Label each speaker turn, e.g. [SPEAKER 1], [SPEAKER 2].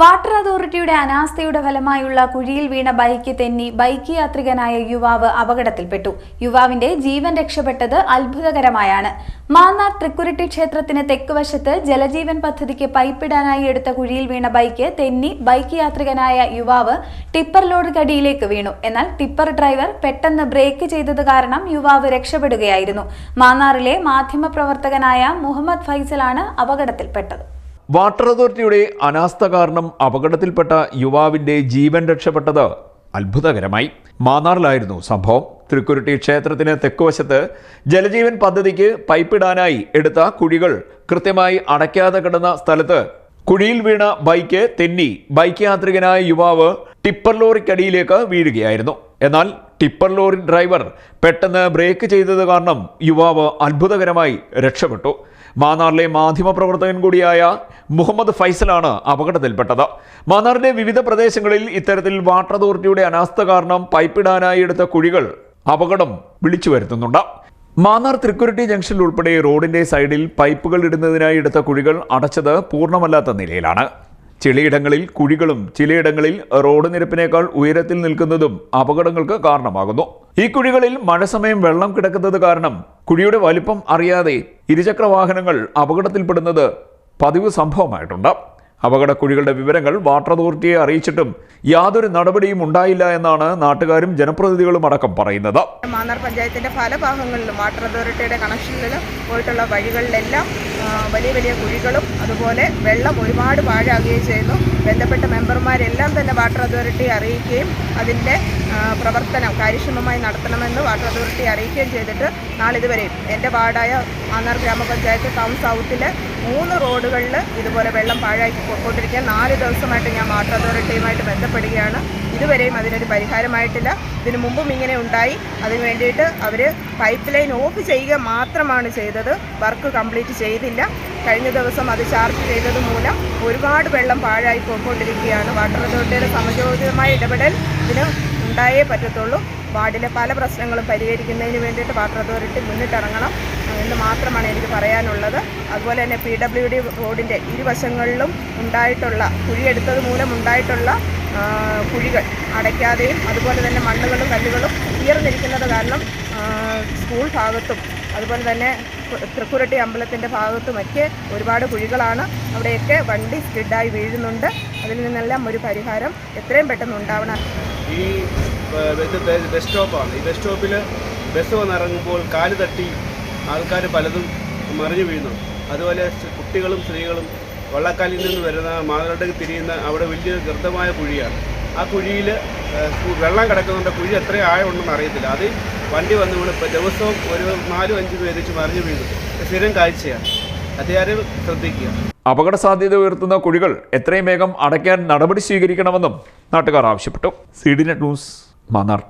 [SPEAKER 1] Water അതോറിറ്റിയുടെ അനാസ്ഥയുടെ ഫലമായുള്ള കുഴിയിൽ വീണ bike തെന്നി ബൈക്ക് യാത്രികനായ യുവാവ് അപകടത്തിൽപ്പെട്ടു. യുവാവിന്റെ ജീവൻ രക്ഷപ്പെട്ടത് അത്ഭുതകരമായാണ്. മാന്നാർ തൃക്കുരുട്ടി ക്ഷേത്രത്തിന് തെക്കുവശത്ത് ജലജീവൻ പദ്ധതിക്ക് പൈപ്പിടാനായി എടുത്ത കുഴിയിൽ വീണ ബൈക്ക് തെന്നി ബൈക്ക് യാത്രികനായ യുവാവ് ടിപ്പർ ലോഡ് കടിയിലേക്ക് വീണു. എന്നാൽ ടിപ്പർ ഡ്രൈവർ പെട്ടെന്ന് ബ്രേക്ക് ചെയ്തത് കാരണം യുവാവ് രക്ഷപ്പെടുകയായിരുന്നു. മാന്നാറിലെ മാധ്യമപ്രവർത്തകനായ മുഹമ്മദ് ഫൈസലാണ് അപകടത്തിൽപ്പെട്ടത്.
[SPEAKER 2] വാട്ടർ അതോറിറ്റിയുടെ അനാസ്ഥ കാരണം അപകടത്തിൽപ്പെട്ട യുവാവിന്റെ ജീവൻ രക്ഷപ്പെട്ടത് അത്ഭുതകരമായി. മാന്നാറിലായിരുന്നു സംഭവം. തൃക്കുരുട്ടി ക്ഷേത്രത്തിന് തെക്കുവശത്ത് ജലജീവൻ പദ്ധതിക്ക് പൈപ്പിടാനായി എടുത്ത കുഴികൾ കൃത്യമായി അടയ്ക്കാതെ കിടന്ന സ്ഥലത്ത് കുഴിയിൽ വീണ ബൈക്ക് തെന്നി. ബൈക്ക് യാത്രികനായ യുവാവ് ടിപ്പർ ലോറിക്കടിയിലേക്ക് വീഴുകയായിരുന്നു. എന്നാൽ ടിപ്പർ ലോറി ഡ്രൈവർ പെട്ടെന്ന് ബ്രേക്ക് ചെയ്തത് കാരണം യുവാവ് അത്ഭുതകരമായി രക്ഷപ്പെട്ടു. മാന്നാറിലെ മാധ്യമപ്രവർത്തകൻ കൂടിയായ മുഹമ്മദ് ഫൈസലാണ് അപകടത്തിൽപ്പെട്ടത്. മാന്നാറിന്റെ വിവിധ പ്രദേശങ്ങളിൽ ഇത്തരത്തിൽ വാട്ടർ അതോറിറ്റിയുടെ അനാസ്ഥ കാരണം പൈപ്പിടാനായി എടുത്ത കുഴികൾ അപകടം വിളിച്ചു വരുത്തുന്നുണ്ട്. മാന്നാർ തൃക്കുരുട്ടി ജംഗ്ഷനിൽ ഉൾപ്പെടെ റോഡിന്റെ സൈഡിൽ പൈപ്പുകൾ ഇടുന്നതിനായി എടുത്ത കുഴികൾ അടച്ചത് പൂർണമല്ലാത്ത നിലയിലാണ്. ചിലയിടങ്ങളിൽ കുഴികളും ചിലയിടങ്ങളിൽ റോഡ് നിരപ്പിനേക്കാൾ ഉയരത്തിൽ നിൽക്കുന്നതും അപകടങ്ങൾക്ക് കാരണമാകുന്നു. ഈ കുഴികളിൽ മഴ സമയം വെള്ളം കിടക്കുന്നത് കാരണം കുഴിയുടെ വലിപ്പം അറിയാതെ ഇരുചക്ര വാഹനങ്ങൾ അപകടത്തിൽപ്പെടുന്നത് പതിവ് സംഭവമായിട്ടുണ്ട്. അപകടക്കുഴികളുടെ വിവരങ്ങൾ വാട്ടർ അതോറിറ്റിയെ അറിയിച്ചിട്ടും യാതൊരു നടപടിയും ഉണ്ടായില്ല എന്നാണ് നാട്ടുകാരും ജനപ്രതിനിധികളും അടക്കം പറയുന്നത്.
[SPEAKER 3] മാന്നാർ പഞ്ചായത്തിന്റെ പല ഭാഗങ്ങളിലും വാട്ടർ അതോറിറ്റിയുടെ കണക്ഷനിൽ പോയിട്ടുള്ള വഴികളിലെല്ലാം വലിയ വലിയ കുഴികളും അതുപോലെ വെള്ളം ഒരുപാട് പാഴാകുകയും ചെയ്യുന്നു. ബന്ധപ്പെട്ട മെമ്പർമാരെല്ലാം വാട്ടർ അതോറിറ്റിയെ അറിയിക്കുകയും അതിന്റെ പ്രവർത്തനം കാര്യക്ഷമമായി നടത്തണമെന്ന് വാട്ടർ അതോറിറ്റിയെ അറിയിക്കുകയും ചെയ്തിട്ട് നാളിതുവരെയും എന്റെ വാർഡായ ആന്നാർ ഗ്രാമപഞ്ചായത്ത് ടൗൺ സൗത്തിലെ മൂന്ന് റോഡുകളിൽ ഇതുപോലെ വെള്ളം പാഴാക്കി പോയിക്കൊണ്ടിരിക്കുക നാല് ദിവസമായിട്ട് ഞാൻ വാട്ടർ അതോറിറ്റിയുമായിട്ട് ബന്ധപ്പെടുകയാണ്. ഇതുവരെയും അതിനൊരു പരിഹാരമായിട്ടില്ല. ഇതിനു മുമ്പും ഇങ്ങനെ ഉണ്ടായി. അതിന് വേണ്ടിയിട്ട് അവർ പൈപ്പ് ലൈൻ ഓഫ് ചെയ്യുക മാത്രമാണ് ചെയ്തത്. വർക്ക് കംപ്ലീറ്റ് ചെയ്തില്ല. കഴിഞ്ഞ ദിവസം അത് ചാർജ് ചെയ്തത് മൂലം ഒരുപാട് വെള്ളം പാഴായി പോയിക്കൊണ്ടിരിക്കുകയാണ്. വാട്ടർ അതോറിറ്റിയുടെ സമചോദിതമായ ഇടപെടൽ ഇതിന് ഉണ്ടായേ പറ്റത്തുള്ളൂ. വാർഡിലെ പല പ്രശ്നങ്ങളും പരിഹരിക്കുന്നതിന് വേണ്ടിയിട്ട് വാട്ടർ അതോറിറ്റി മുന്നിട്ടിറങ്ങണം എന്ന് മാത്രമാണ് എനിക്ക് പറയാനുള്ളത്. അതുപോലെ തന്നെ പി ഡബ്ല്യു ഡി റോഡിന്റെ ഇരുവശങ്ങളിലും ഉണ്ടായിട്ടുള്ള കുഴിയെടുത്തത് മൂലം ഉണ്ടായിട്ടുള്ള കുഴികൾ അടയ്ക്കാതെയും അതുപോലെ തന്നെ മണ്ണുകളും കല്ലുകളും ഉയർന്നിരിക്കുന്നത് കാരണം സ്കൂൾ ഭാഗത്തും അതുപോലെ തന്നെ തൃക്കുരട്ടി അമ്പലത്തിന്റെ ഭാഗത്തുമൊക്കെ ഒരുപാട് കുഴികളാണ്. അവിടെയൊക്കെ വണ്ടി സ്കിഡായി വീഴുന്നുണ്ട്. അതിൽ നിന്നെല്ലാം ഒരു പരിഹാരം എത്രയും പെട്ടെന്ന് ഉണ്ടാവണം.
[SPEAKER 4] ഈ ബസ് സ്റ്റോപ്പാണ്. ഈ ബസ് സ്റ്റോപ്പിൽ ബസ് വന്നിറങ്ങുമ്പോൾ കാൽ തട്ടി ആൾക്കാർ പലതും മറിഞ്ഞു വീഴുന്നു. അതുപോലെ കുട്ടികളും സ്ത്രീകളും വള്ളക്കാലിൽ നിന്ന് വരുന്ന മാതൃടക്ക് തിരിയുന്ന അവിടെ വലിയ ഗർത്തമായ കുഴിയാണ്. ആ കുഴിയിൽ വെള്ളം കിടക്കുന്നുണ്ട്. കുഴി എത്ര ആഴമുണ്ടെന്ന് അറിയത്തില്ല. അത് വണ്ടി വന്ന് വീണ് ഇപ്പോൾ ദിവസവും ഒരു നാലും അഞ്ചും പേര് വെച്ച് മറിഞ്ഞു വീഴുന്നു സ്ഥിരം കാഴ്ചയാണ്. അധികാരം ശ്രദ്ധിക്കുക.
[SPEAKER 2] അപകട സാധ്യത ഉയർത്തുന്ന കുഴികൾ എത്രയും വേഗം അടയ്ക്കാൻ നടപടി സ്വീകരിക്കണമെന്നും നാട്ടുകാർ ആവശ്യപ്പെട്ടു. C D net news Mannar.